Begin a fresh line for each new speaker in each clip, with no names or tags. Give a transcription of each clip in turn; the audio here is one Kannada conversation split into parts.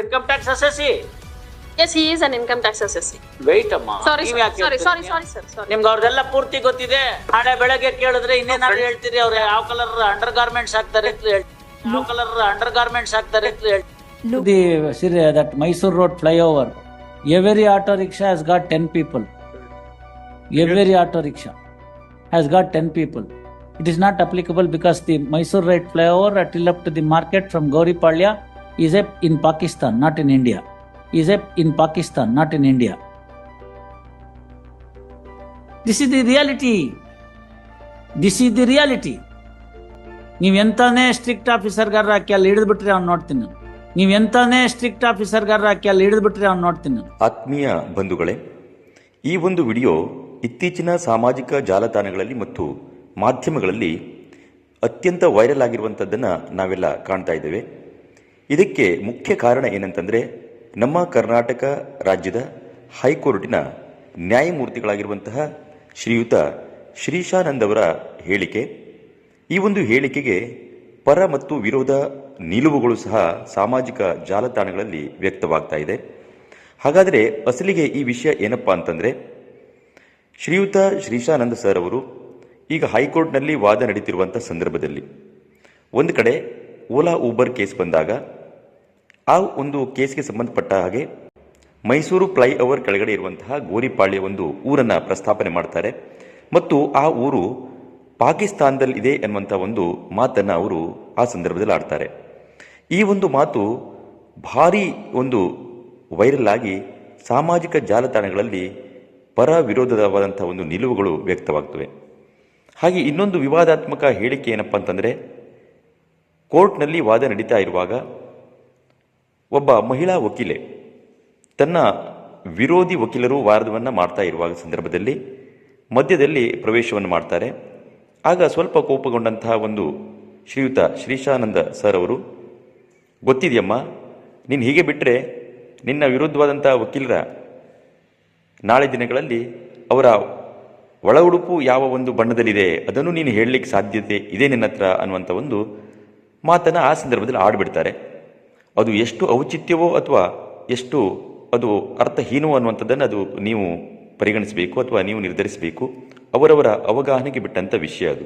Income tax
assessee yes is an income tax assessee
wait ಅಮ್ಮ
ಸಾರಿ
ಸಾರಿ
ಸಾರಿ ಸಾರಿ ಸರ್
ನಿಮ್ಗೆ ಅವ್ರದೆಲ್ಲ ಪೂರ್ತಿ ಗೊತ್ತಿದೆ. ನಾಳೆ ಬೆಳಗ್ಗೆ ಕೇಳಿದ್ರೆ ಇನ್ನೇನಾದ್ರು ಹೇಳ್ತೀರಿ? ಅವ್ರು ಯಾವ ಕಲರ್ ಅಂಡರ್ ಗಾರ್ಮೆಂಟ್ಸ್ ಹಾಕ್ತಾರೆ ಯಾವ ಕಲರ್ ಅಂಡರ್ ಗಾರ್ಮೆಂಟ್ಸ್ ಹಾಕ್ತಾರೆ
the theory that Mysore road flyover every auto rickshaw has got ten people every auto rickshaw has got ten people it is not applicable because the Mysore right flyover at ill to the market from Gowripalya is a in Pakistan, not in India. Is a in Pakistan, not in India. This is the reality. This is the reality. ನೀವು ಎಂತಾನೇ ಸ್ಟ್ರಿಕ್ಟ್ ಆಫೀಸರ್ಗಾರ ಹಾಕಿ ಅಲ್ಲಿ ಹಿಡಿದ್ಬಿಟ್ರೆ ಅವ್ನು ನೋಡ್ತೀನಿ ನೀವು ಎಂತಾನೇ ಸ್ಟ್ರಿಕ್ಟ್ ಆಫೀಸರ್ಗಾರ ಹಾಕಿ ಅಲ್ಲಿ ಹಿಡಿದ್ಬಿಟ್ರೆ ಅವ್ನು ನೋಡ್ತೀನಿ
ಆತ್ಮೀಯ ಬಂಧುಗಳೇ ಈ ಒಂದು ವಿಡಿಯೋ ಇತ್ತೀಚಿನ ಸಾಮಾಜಿಕ ಜಾಲತಾಣಗಳಲ್ಲಿ ಮತ್ತು ಮಾಧ್ಯಮಗಳಲ್ಲಿ ಅತ್ಯಂತ ವೈರಲ್ ಆಗಿರುವಂಥದ್ದನ್ನು ನಾವೆಲ್ಲ ಕಾಣ್ತಾ ಇದ್ದೇವೆ ಇದಕ್ಕೆ ಮುಖ್ಯ ಕಾರಣ ಏನಂತಂದರೆ ನಮ್ಮ ಕರ್ನಾಟಕ ರಾಜ್ಯದ ಹೈಕೋರ್ಟಿನ ನ್ಯಾಯಮೂರ್ತಿಗಳಾಗಿರುವಂತಹ ಶ್ರೀಯುತ ಶ್ರೀಶಾನಂದ್ ಅವರ ಹೇಳಿಕೆ. ಈ ಒಂದು ಹೇಳಿಕೆಗೆ ಪರ ಮತ್ತು ವಿರೋಧ ನಿಲುವುಗಳು ಸಹ ಸಾಮಾಜಿಕ ಜಾಲತಾಣಗಳಲ್ಲಿ ವ್ಯಕ್ತವಾಗ್ತಾ ಇದೆ. ಹಾಗಾದರೆ ಅಸಲಿಗೆ ಈ ವಿಷಯ ಏನಪ್ಪಾ ಅಂತಂದ್ರೆ ಶ್ರೀಯುತ ಶ್ರೀಶಾನಂದ ಸರ್ ಅವರು ಈಗ ಹೈಕೋರ್ಟ್ನಲ್ಲಿ ವಾದ ನಡೀತಿರುವಂಥ ಸಂದರ್ಭದಲ್ಲಿ ಒಂದು ಕಡೆ ಓಲಾ ಊಬರ್ ಕೇಸ್ ಬಂದಾಗ ಆ ಒಂದು ಕೇಸ್ಗೆ ಸಂಬಂಧಪಟ್ಟ ಹಾಗೆ ಮೈಸೂರು ಫ್ಲೈಓವರ್ ಕೆಳಗಡೆ ಇರುವಂತಹ ಗೋರಿಪಾಳ್ಯ ಒಂದು ಊರನ್ನ ಪ್ರಸ್ತಾಪನೆ ಮಾಡ್ತಾರೆ. ಮತ್ತು ಆ ಊರು ಪಾಕಿಸ್ತಾನದಲ್ಲಿದೆ ಎನ್ನುವಂಥ ಒಂದು ಮಾತನ್ನ ಅವರು ಆ ಸಂದರ್ಭದಲ್ಲಿ ಆಡ್ತಾರೆ. ಈ ಒಂದು ಮಾತು ಭಾರಿ ಒಂದು ವೈರಲ್ ಆಗಿ ಸಾಮಾಜಿಕ ಜಾಲತಾಣಗಳಲ್ಲಿ ಪರ ವಿರೋಧವಾದಂಥ ಒಂದು ನಿಲುವುಗಳು ವ್ಯಕ್ತವಾಗ್ತವೆ. ಹಾಗೆ ಇನ್ನೊಂದು ವಿವಾದಾತ್ಮಕ ಹೇಳಿಕೆ ಏನಪ್ಪ ಅಂತಂದರೆ, ಕೋರ್ಟ್ನಲ್ಲಿ ವಾದ ನಡೀತಾ ಇರುವಾಗ ಒಬ್ಬ ಮಹಿಳಾ ವಕೀಲೆ. ತನ್ನ ವಿರೋಧಿ ವಕೀಲರು ವಾದವನ್ನು ಮಾಡ್ತಾ ಇರುವಾಗ ಸಂದರ್ಭದಲ್ಲಿ ಮಧ್ಯದಲ್ಲಿ ಪ್ರವೇಶವನ್ನು ಮಾಡ್ತಾರೆ. ಆಗ ಸ್ವಲ್ಪ ಕೋಪಗೊಂಡಂತಹ ಒಂದು ಶ್ರೀಯುತ ಶ್ರೀಶಾನಂದ ಸರ್ ಅವರು, ಗೊತ್ತಿದೆಯಮ್ಮ, ನೀನು ಹೀಗೆ ಬಿಟ್ಟರೆ ನಿನ್ನ ವಿರುದ್ಧವಾದಂಥ ವಕೀಲರ ನಾಳೆ ದಿನಗಳಲ್ಲಿ ಅವರ ಒಳ ಉಡುಪು ಯಾವ ಒಂದು ಬಣ್ಣದಲ್ಲಿದೆ ಅದನ್ನು ನೀನು ಹೇಳಲಿಕ್ಕೆ ಸಾಧ್ಯತೆ ಇದೆ ನಿನ್ನ ಹತ್ರ ಅನ್ನುವಂಥ ಒಂದು ಮಾತನ್ನು ಆ ಸಂದರ್ಭದಲ್ಲಿ ಆಡ್ಬಿಡ್ತಾರೆ. ಅದು ಎಷ್ಟು ಔಚಿತ್ಯವೋ ಅಥವಾ ಎಷ್ಟು ಅದು ಅರ್ಥಹೀನವೋ ಅನ್ನುವಂಥದ್ದನ್ನು ಅದು ನೀವು ಪರಿಗಣಿಸಬೇಕು ಅಥವಾ ನೀವು ನಿರ್ಧರಿಸಬೇಕು. ಅವರವರ ಅವಗಾಹನೆಗೆ ಬಿಟ್ಟಂಥ ವಿಷಯ ಅದು.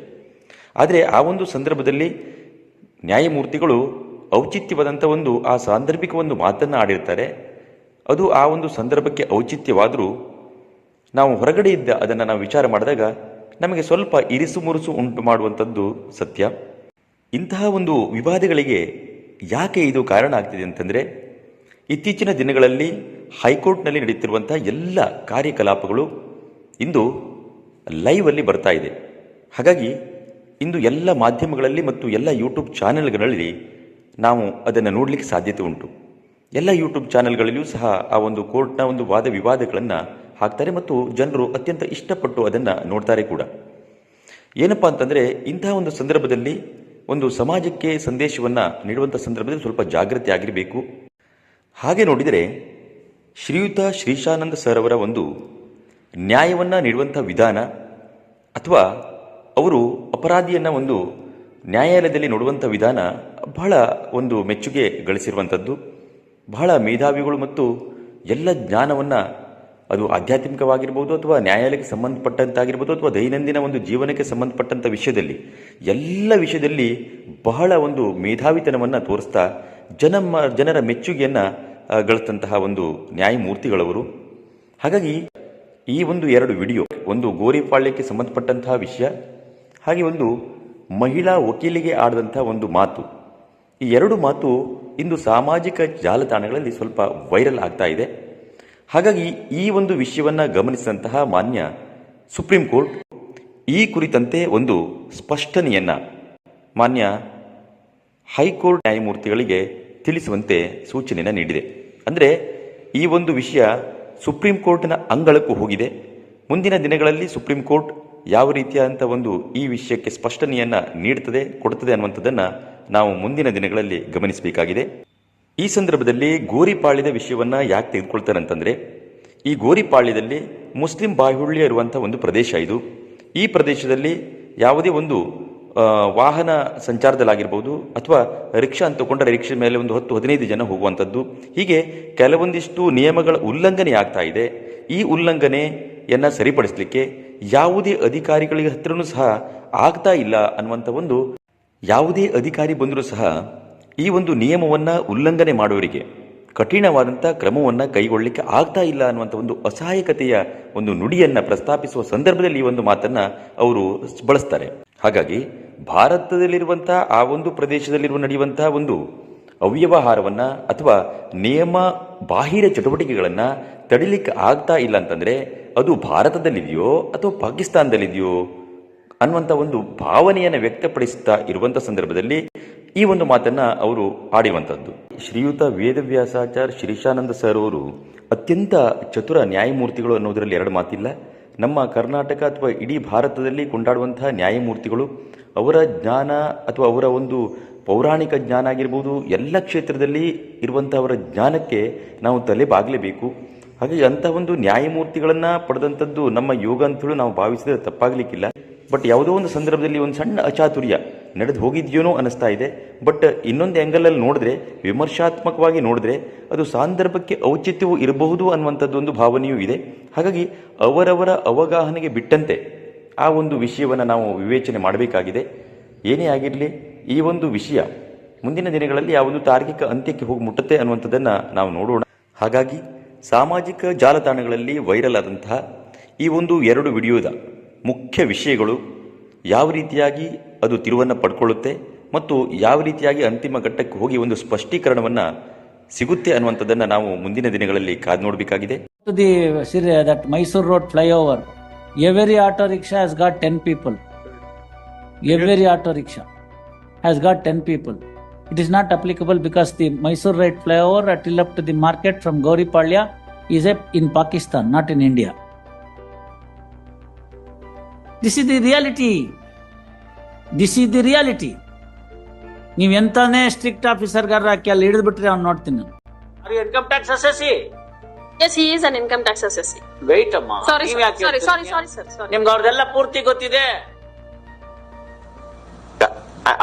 ಆದರೆ ಆ ಒಂದು ಸಂದರ್ಭದಲ್ಲಿ ನ್ಯಾಯಮೂರ್ತಿಗಳು ಔಚಿತ್ಯವಾದಂಥ ಒಂದು ಆ ಸಾಂದರ್ಭಿಕ ಒಂದು ಮಾತನ್ನು ಆಡಿರ್ತಾರೆ. ಅದು ಆ ಒಂದು ಸಂದರ್ಭಕ್ಕೆ ಔಚಿತ್ಯವಾದರೂ ನಾವು ಹೊರಗಡೆ ಇದ್ದ ಅದನ್ನು ನಾವು ವಿಚಾರ ಮಾಡಿದಾಗ ನಮಗೆ ಸ್ವಲ್ಪ ಇರಿಸು ಮುರುಸು ಉಂಟು ಮಾಡುವಂಥದ್ದು ಸತ್ಯ. ಇಂತಹ ಒಂದು ವಿವಾದಗಳಿಗೆ ಯಾಕೆ ಇದು ಕಾರಣ ಆಗ್ತಿದೆ ಅಂತಂದರೆ ಇತ್ತೀಚಿನ ದಿನಗಳಲ್ಲಿ ಹೈಕೋರ್ಟ್ನಲ್ಲಿ ನಡೀತಿರುವಂಥ ಎಲ್ಲ ಕಾರ್ಯಕಲಾಪಗಳು ಇಂದು ಲೈವಲ್ಲಿ ಬರ್ತಾ ಇದೆ. ಹಾಗಾಗಿ ಇಂದು ಎಲ್ಲ ಮಾಧ್ಯಮಗಳಲ್ಲಿ ಮತ್ತು ಎಲ್ಲ ಯೂಟ್ಯೂಬ್ ಚಾನೆಲ್ಗಳಲ್ಲಿ ನಾವು ಅದನ್ನು ನೋಡಲಿಕ್ಕೆ ಸಾಧ್ಯತೆ ಉಂಟು. ಎಲ್ಲ ಯೂಟ್ಯೂಬ್ ಚಾನೆಲ್ಗಳಲ್ಲಿಯೂ ಸಹ ಆ ಒಂದು ಕೋರ್ಟ್ನ ಒಂದು ವಾದ ವಿವಾದಗಳನ್ನು ಹಾಕ್ತಾರೆ ಮತ್ತು ಜನರು ಅತ್ಯಂತ ಇಷ್ಟಪಟ್ಟು ಅದನ್ನು ನೋಡ್ತಾರೆ ಕೂಡ. ಏನಪ್ಪಾ ಅಂತಂದರೆ ಇಂತಹ ಒಂದು ಸಂದರ್ಭದಲ್ಲಿ ಒಂದು ಸಮಾಜಕ್ಕೆ ಸಂದೇಶವನ್ನು ನೀಡುವಂಥ ಸಂದರ್ಭದಲ್ಲಿ ಸ್ವಲ್ಪ ಜಾಗೃತಿ ಆಗಿರಬೇಕು. ಹಾಗೆ ನೋಡಿದರೆ ಶ್ರೀಯುತ ಶ್ರೀಶಾನಂದ ಸರ್ ಅವರ ಒಂದು ನ್ಯಾಯವನ್ನು ನೀಡುವಂಥ ವಿಧಾನ ಅಥವಾ ಅವರು ಅಪರಾಧಿಯನ್ನು ಒಂದು ನ್ಯಾಯಾಲಯದಲ್ಲಿ ನೋಡುವಂಥ ವಿಧಾನ ಬಹಳ ಒಂದು ಮೆಚ್ಚುಗೆ ಗಳಿಸಿರುವಂಥದ್ದು ಬಹಳ ಮೇಧಾವಿಗಳು ಮತ್ತು ಎಲ್ಲ ಜ್ಞಾನವನ್ನು ಅದು ಆಧ್ಯಾತ್ಮಿಕವಾಗಿರ್ಬೋದು ಅಥವಾ ನ್ಯಾಯಾಲಯಕ್ಕೆ ಸಂಬಂಧಪಟ್ಟಂತಾಗಿರ್ಬೋದು ಅಥವಾ ದೈನಂದಿನ ಒಂದು ಜೀವನಕ್ಕೆ ಸಂಬಂಧಪಟ್ಟಂಥ ವಿಷಯದಲ್ಲಿ, ಎಲ್ಲ ವಿಷಯದಲ್ಲಿ ಬಹಳ ಒಂದು ಮೇಧಾವಿತನವನ್ನು ತೋರಿಸ್ತಾ ಜನಮ್ಮ ಜನರ ಮೆಚ್ಚುಗೆಯನ್ನು ಗಳಿಸಿದಂತಹ ಒಂದು ನ್ಯಾಯಮೂರ್ತಿಗಳವರು. ಹಾಗಾಗಿ ಈ ಒಂದು ಎರಡು ವಿಡಿಯೋ, ಒಂದು ಗೋರಿಪಾಳ್ಯಕ್ಕೆ ಸಂಬಂಧಪಟ್ಟಂತಹ ವಿಷಯ, ಹಾಗೆ ಒಂದು ಮಹಿಳಾ ವಕೀಲಿಗೆ ಆಡಿದಂಥ ಒಂದು ಮಾತು. ಈ ಎರಡು ಮಾತು ಇಂದು ಸಾಮಾಜಿಕ ಜಾಲತಾಣಗಳಲ್ಲಿ ಸ್ವಲ್ಪ ವೈರಲ್ ಆಗ್ತಾ ಇದೆ. ಹಾಗಾಗಿ ಈ ಒಂದು ವಿಷಯವನ್ನು ಗಮನಿಸಿದಂತಹ ಮಾನ್ಯ ಸುಪ್ರೀಂ ಕೋರ್ಟ್ ಈ ಕುರಿತಂತೆ ಒಂದು ಸ್ಪಷ್ಟನೆಯನ್ನ ಮಾನ್ಯ ಹೈಕೋರ್ಟ್ ನ್ಯಾಯಮೂರ್ತಿಗಳಿಗೆ ತಿಳಿಸುವಂತೆ ಸೂಚನೆಯನ್ನು ನೀಡಿದೆ. ಅಂದರೆ ಈ ಒಂದು ವಿಷಯ ಸುಪ್ರೀಂ ಕೋರ್ಟ್ನ ಅಂಗಳಕ್ಕೂ ಹೋಗಿದೆ. ಮುಂದಿನ ದಿನಗಳಲ್ಲಿ ಸುಪ್ರೀಂ ಕೋರ್ಟ್ ಯಾವ ರೀತಿಯಾದಂಥ ಒಂದು ಈ ವಿಷಯಕ್ಕೆ ಸ್ಪಷ್ಟನೆಯನ್ನು ನೀಡುತ್ತದೆ ಕೊಡುತ್ತದೆ ಅನ್ನುವಂಥದ್ದನ್ನು ನಾವು ಮುಂದಿನ ದಿನಗಳಲ್ಲಿ ಗಮನಿಸಬೇಕಾಗಿದೆ. ಈ ಸಂದರ್ಭದಲ್ಲಿ ಗೋರಿಪಾಳ್ಯದ ವಿಷಯವನ್ನ ಯಾಕೆ ತೆಗೆದುಕೊಳ್ತಾರೆ ಅಂತಂದ್ರೆ ಈ ಗೋರಿಪಾಳ್ಯದಲ್ಲಿ ಮುಸ್ಲಿಂ ಬಾಹುಳ್ಯ ಇರುವಂಥ ಒಂದು ಪ್ರದೇಶ ಇದು. ಈ ಪ್ರದೇಶದಲ್ಲಿ ಯಾವುದೇ ಒಂದು ವಾಹನ ಸಂಚಾರದಲ್ಲಾಗಿರ್ಬೋದು ಅಥವಾ ರಿಕ್ಷಾ ಅಂತ ತಗೊಂಡ್ರೆ ರಿಕ್ಷಾ ಮೇಲೆ ಒಂದು ಹತ್ತು, ಹದಿನೈದು ಜನ ಹೋಗುವಂಥದ್ದು ಹೀಗೆ ಕೆಲವೊಂದಿಷ್ಟು ನಿಯಮಗಳ ಉಲ್ಲಂಘನೆ ಆಗ್ತಾ ಇದೆ. ಈ ಉಲ್ಲಂಘನೆಯನ್ನು ಸರಿಪಡಿಸಲಿಕ್ಕೆ ಯಾವುದೇ ಅಧಿಕಾರಿಗಳಿಗೆ ಹತ್ರನೂ ಸಹ ಆಗ್ತಾ ಇಲ್ಲ ಅನ್ನುವಂಥ ಒಂದು, ಯಾವುದೇ ಅಧಿಕಾರಿ ಬಂದರೂ ಸಹ ಈ ಒಂದು ನಿಯಮವನ್ನು ಉಲ್ಲಂಘನೆ ಮಾಡುವವರಿಗೆ ಕಠಿಣವಾದಂಥ ಕ್ರಮವನ್ನು ಕೈಗೊಳ್ಳಲಿಕ್ಕೆ ಆಗ್ತಾ ಇಲ್ಲ ಅನ್ನುವಂಥ ಒಂದು ಅಸಹಾಯಕತೆಯ ಒಂದು ನುಡಿಯನ್ನು ಪ್ರಸ್ತಾಪಿಸುವ ಸಂದರ್ಭದಲ್ಲಿ ಈ ಒಂದು ಮಾತನ್ನು ಅವರು ಬಳಸ್ತಾರೆ. ಹಾಗಾಗಿ ಭಾರತದಲ್ಲಿರುವಂಥ ಆ ಒಂದು ಪ್ರದೇಶದಲ್ಲಿರುವ ನಡೆಯುವಂಥ ಒಂದು ಅವ್ಯವಹಾರವನ್ನು ಅಥವಾ ನಿಯಮ ಬಾಹಿರ ಚಟುವಟಿಕೆಗಳನ್ನು ತಡಿಲಿಕ್ಕೆ ಆಗ್ತಾ ಇಲ್ಲ ಅಂತಂದರೆ ಅದು ಭಾರತದಲ್ಲಿದೆಯೋ ಅಥವಾ ಪಾಕಿಸ್ತಾನದಲ್ಲಿದೆಯೋ ಅನ್ನುವಂಥ ಒಂದು ಭಾವನೆಯನ್ನು ವ್ಯಕ್ತಪಡಿಸ್ತಾ ಇರುವಂಥ ಸಂದರ್ಭದಲ್ಲಿ ಈ ಒಂದು ಮಾತನ್ನ ಅವರು ಆಡಿರುವಂಥದ್ದು ಶ್ರೀಯುತ ವೇದವ್ಯಾಸಾಚಾರ್ ಶ್ರೀಶಾನಂದ ಸರ್ ಅವರು ಅತ್ಯಂತ ಚತುರ ನ್ಯಾಯಮೂರ್ತಿಗಳು ಅನ್ನೋದರಲ್ಲಿ ಎರಡು ಮಾತಿಲ್ಲ. ನಮ್ಮ ಕರ್ನಾಟಕ ಅಥವಾ ಇಡೀ ಭಾರತದಲ್ಲಿ ಕೊಂಡಾಡುವಂತಹ ನ್ಯಾಯಮೂರ್ತಿಗಳು ಅವರ ಜ್ಞಾನ ಅಥವಾ ಅವರ ಒಂದು ಪೌರಾಣಿಕ ಜ್ಞಾನ ಆಗಿರ್ಬೋದು, ಎಲ್ಲ ಕ್ಷೇತ್ರದಲ್ಲಿ ಇರುವಂಥವರ ಜ್ಞಾನಕ್ಕೆ ನಾವು ತಲೆ ಬಾಗಲೇಬೇಕು. ಹಾಗಾಗಿ ಅಂಥ ಒಂದು ನ್ಯಾಯಮೂರ್ತಿಗಳನ್ನು ಪಡೆದಂಥದ್ದು ನಮ್ಮ ಯೋಗ ಅಂತೇಳಿ ನಾವು ಭಾವಿಸಿದ್ರೆ ತಪ್ಪಾಗಲಿಕ್ಕಿಲ್ಲ. ಬಟ್ ಯಾವುದೋ ಒಂದು ಸಂದರ್ಭದಲ್ಲಿ ಒಂದು ಸಣ್ಣ ಅಚಾತುರ್ಯ ನಡೆದು ಹೋಗಿದ್ಯೋನೋ ಅನ್ನಿಸ್ತಾ ಇದೆ. ಬಟ್ ಇನ್ನೊಂದು ಆ್ಯಂಗಲಲ್ಲಿ ನೋಡಿದ್ರೆ, ವಿಮರ್ಶಾತ್ಮಕವಾಗಿ ನೋಡಿದ್ರೆ, ಅದು ಸಾಂದರ್ಭಕ್ಕೆ ಔಚಿತ್ಯವೂ ಇರಬಹುದು ಅನ್ನುವಂಥದ್ದೊಂದು ಭಾವನೆಯೂ ಇದೆ. ಹಾಗಾಗಿ ಅವರವರ ಅವಗಾಹನೆಗೆ ಬಿಟ್ಟಂತೆ ಆ ಒಂದು ವಿಷಯವನ್ನು ನಾವು ವಿವೇಚನೆ ಮಾಡಬೇಕಾಗಿದೆ. ಏನೇ ಆಗಿರಲಿ, ಈ ಒಂದು ವಿಷಯ ಮುಂದಿನ ದಿನಗಳಲ್ಲಿ ಆ ಒಂದು ತಾರ್ಕಿಕ ಅಂತ್ಯಕ್ಕೆ ಹೋಗಿ ಮುಟ್ಟುತ್ತೆ ಅನ್ನುವಂಥದ್ದನ್ನು ನಾವು ನೋಡೋಣ. ಹಾಗಾಗಿ ಸಾಮಾಜಿಕ ಜಾಲತಾಣಗಳಲ್ಲಿ ವೈರಲ್ ಆದಂತಹ ಈ ಒಂದು ಎರಡು ವಿಡಿಯೋದ ಮುಖ್ಯ ವಿಷಯಗಳು ಯಾವ ರೀತಿಯಾಗಿ ಅದು ತಿರುವನ್ನು ಪಡ್ಕೊಳ್ಳುತ್ತೆ ಮತ್ತು ಯಾವ ರೀತಿಯಾಗಿ ಅಂತಿಮ ಘಟ್ಟಕ್ಕೆ ಹೋಗಿ ಒಂದು ಸ್ಪಷ್ಟೀಕರಣವನ್ನು ಸಿಗುತ್ತೆ ಅನ್ನುವಂಥದ್ದನ್ನ ನಾವು ಮುಂದಿನ ದಿನಗಳಲ್ಲಿ ಕಾದು ನೋಡಬೇಕಾಗಿದೆ.
The theory that Mysore road flyover every auto rickshaw got ten people every auto rickshaw has got ten people it is not applicable because the Mysore right flyover at ill up to the market from Gowripalya is a in Pakistan not in India this is the reality this is the reality ನೀವು ಎಂತಾನೆ ಸ್ಟ್ರಿಕ್ಟ್ ಆಫೀಸರ್ಗಾರ ಕೆಲ ಹಿಡಿದು ಬಿಟ್ರೆ ಅವ್ನು ನೋಡ್ತೀನಿ
income tax assessee
yes he is an income tax assessee
wait ಅಮ್ಮ.
ಸಾರಿ
ಸಾರಿ
ಸಾರಿ ಸಾರಿ ಸರ್
ನಿಮ್ಗೆ ಅವ್ರದ್ದೆಲ್ಲ ಪೂರ್ತಿ ಗೊತ್ತಿದೆ.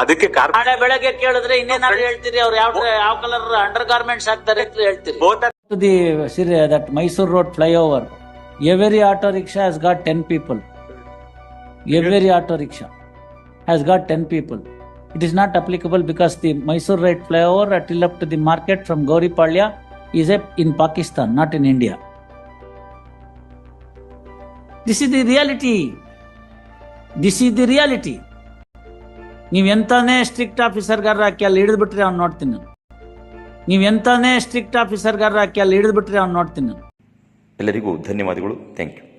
ಅದಕ್ಕೆ
ಕಾರ್ಮಾಡ ಬೆಳಗ್ಗೆ ಕೇಳಿದ್ರೆ ಇನ್ನೇನಾದ್ರು ಹೇಳ್ತೀರಿ? ಅವ್ರು ಯಾವ ಯಾವ ಕಲರ್ ಅಂಡರ್ ಗಾರ್ಮೆಂಟ್ಸ್ ಹಾಕ್ತಾರೆ ಅಂತ ಹೇಳ್ತೀರಿ.
That Mysore road flyover every auto rickshaw has got ten people every auto rickshaw has got 10 people. It is not applicable because the Mysore red flyover uh, till up to the market from Gauri Palya is in Pakistan, not in India. This is the reality. This is the reality. ನೀವು ಎಂತಾನೇ ಸ್ಟ್ರಿಕ್ಟ್ ಆಫೀಸರ್ಗಾರ ಹಾಕಿ ಅಲ್ಲಿ ಹಿಡಿದ್ಬಿಟ್ರೆ ಅವ್ನು ನೋಡ್ತೀನಿ ನಾನು ನೀವು ಎಂತಾನೇ ಸ್ಟ್ರಿಕ್ಟ್ ಆಫೀಸರ್ಗಾರ ಹಾಕಿ ಅಲ್ಲಿ ಹಿಡಿದ್ಬಿಟ್ರೆ ಅವ್ನು ನೋಡ್ತೀನಿ ನಾನು
ಎಲ್ಲರಿಗೂ ಧನ್ಯವಾದಗಳು ಥ್ಯಾಂಕ್ ಯು